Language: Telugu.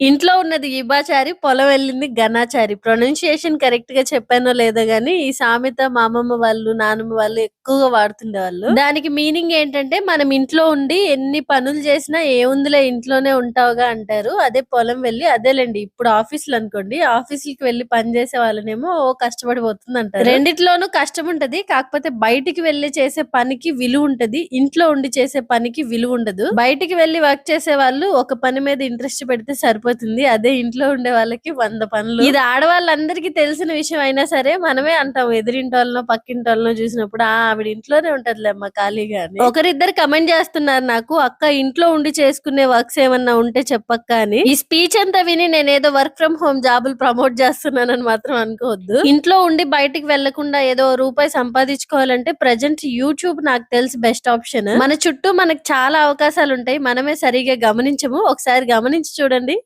ఇంట్లో ఉన్నది ఇబాచారి, పొలం వెళ్ళింది ఘనాచారి. ప్రొనౌన్సియేషన్ కరెక్ట్గా చెప్పానో లేదో గానీ, ఈ సామెత మా అమ్మమ్మ వాళ్ళు, నానమ్మ వాళ్ళు ఎక్కువగా వాడుతుండేవాళ్ళు. దానికి మీనింగ్ ఏంటంటే, మనం ఇంట్లో ఉండి ఎన్ని పనులు చేసినా ఏముందిలే ఇంట్లోనే ఉంటావుగా అంటారు. అదే పొలం వెళ్ళి అదేలేండి ఇప్పుడు ఆఫీస్‌లనుకోండి, ఆఫీసులకి వెళ్ళి పని చేసే వాళ్ళనేమో ఓ కష్టపడిపోతుందంటారు. రెండిట్లోనూ కష్టం ఉంటది. కాకపోతే బయటికి వెళ్ళి చేసే పనికి విలువ ఉంటది ఇంట్లో ఉండి చేసే పనికి విలువ ఉండదు బయటికి వెళ్ళి వర్క్ చేసే వాళ్ళు ఒక పని మీద ఇంట్రెస్ట్ పెడితే సరిపోతుంది. అదే ఇంట్లో ఉండే వాళ్ళకి వంద పనులు. ఇది ఆడవాళ్ళందరికీ తెలిసిన విషయం అయినా సరే, మనమే అంటాం పక్కింటి పక్కింటోళ్ళనో చూసినప్పుడు, ఆవిడ ఇంట్లోనే ఉంటదిలేమ్మా ఖాళీగా" అని. ఒకరిద్దరు కమెంట్ చేస్తున్నారు నాకు, "అక్క ఇంట్లో ఉండి చేసుకునే వర్క్స్ ఏమన్నా ఉంటే చెప్పక్క" అని. ఈ స్పీచ్ అంతా విని నేనేదో వర్క్ ఫ్రం హోమ్ జాబులు ప్రమోట్ చేస్తున్నానని మాత్రం అనుకోవద్దు. ఇంట్లో ఉండి బయటికి వెళ్ళకుండా ఏదో రూపాయి సంపాదించుకోవాలంటే ప్రజెంట్ యూట్యూబ్ నాకు తెలిసి బెస్ట్ ఆప్షన్. మన చుట్టూ మనకు చాలా అవకాశాలు ఉంటాయి మనమే సరిగ్గా గమనించము. ఒకసారి గమనించి చూడండి.